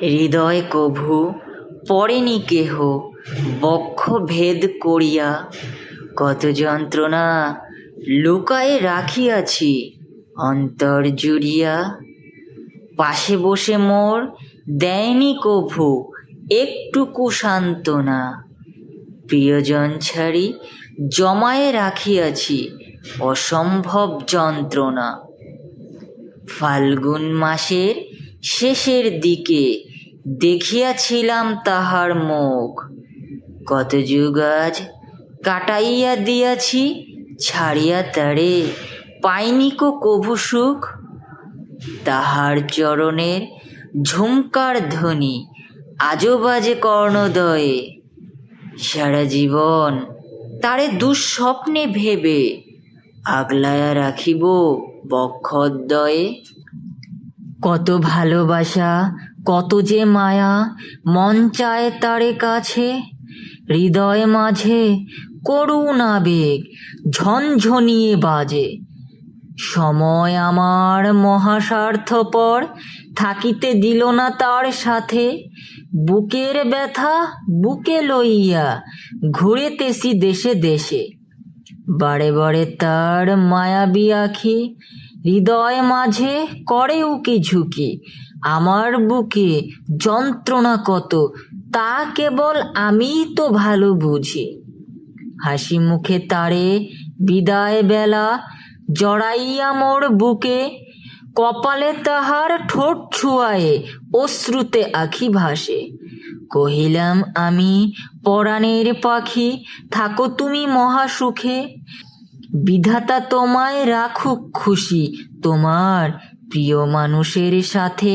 হৃদয় কভু, পড়েনি কেহ, বক্ষ ভেদ করিয়া কত যন্ত্রণা লুকায়ে রাখিয়াছি অন্তর জুড়িয়া। পাশে বসে মোর দেয়নি কভু, একটুকু সান্ত্বনা। প্রিয়জন ছাড়ি জমায়ে রাখিয়াছি অসম্ভব যন্ত্রণা। ফাল্গুন মাসের শেষের দিকে দেখিয়াছিলাম তাহার মুখ। কত যুগ আজ কাটাইয়া দিয়াছি, ছাড়িয়া তারে পাইনি কো কভু সুখ? তাহার চরণের ঝুমকার ধ্বনি আজও বাজে কর্ণদয়ে। সারা জীবন তারে দুঃস্বপ্নে ভেবে আগলায়া রাখিব বক্ষদ্বয়ে। কত ভালোবাসা কত যে মায়া মন চায় তারে কাছে, হৃদয় মাঝে করুণ আবেগ ঝনঝনিয়ে বাজে। সময় আমার মহাস্বার্থপর থাকিতে দিল না তার সাথে, বুকের ব্যথা বুকে লইয়া ঘুরেতেছি দেশে দেশে। বারে বারে তার মায়াবী আখি হৃদয় মাঝে করে উকি ঝুঁকি আমার বুকে যন্ত্রণা কত, তা কেবল আমিই তো ভালো বুঝি। হাসি মুখে তারে বিদায় বেলা জড়াইয়া মোর বুকে, কপালে তাহার ঠোঁট ছুয়ায়ে অশ্রুতে আখি ভাসে। কহিলাম, আমি পরাণের পাখি, থাকো তুমি মহাসুখে। বিধাতা তোমায় রাখুক খুশি, তোমার প্রিয় মানুষের সাথে